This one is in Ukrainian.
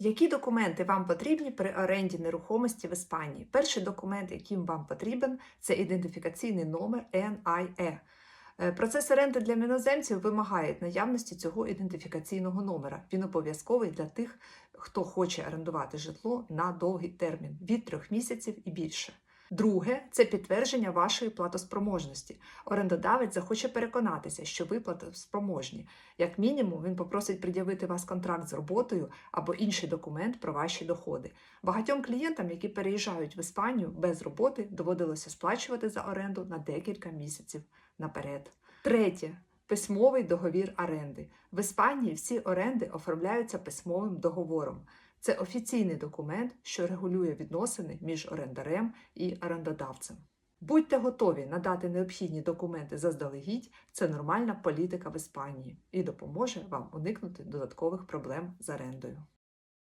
Які документи вам потрібні при оренді нерухомості в Іспанії? Перший документ, яким вам потрібен, це ідентифікаційний номер NIE. Е, Процес оренди для іноземців вимагає наявності цього ідентифікаційного номера. Він обов'язковий для тих, хто хоче орендувати житло на довгий термін від трьох місяців і більше. Друге це підтвердження вашої платоспроможності. Орендодавець захоче переконатися, що ви платоспроможні. Як мінімум, він попросить пред'явити вас контракт з роботою або інший документ про ваші доходи. Багатьом клієнтам, які переїжджають в Іспанію без роботи, доводилося сплачувати за оренду на декілька місяців наперед. Третє. Письмовий договір оренди. В Іспанії всі оренди оформляються письмовим договором. Це офіційний документ, що регулює відносини між орендарем і орендодавцем. Будьте готові надати необхідні документи заздалегідь, це нормальна політика в Іспанії і допоможе вам уникнути додаткових проблем з орендою.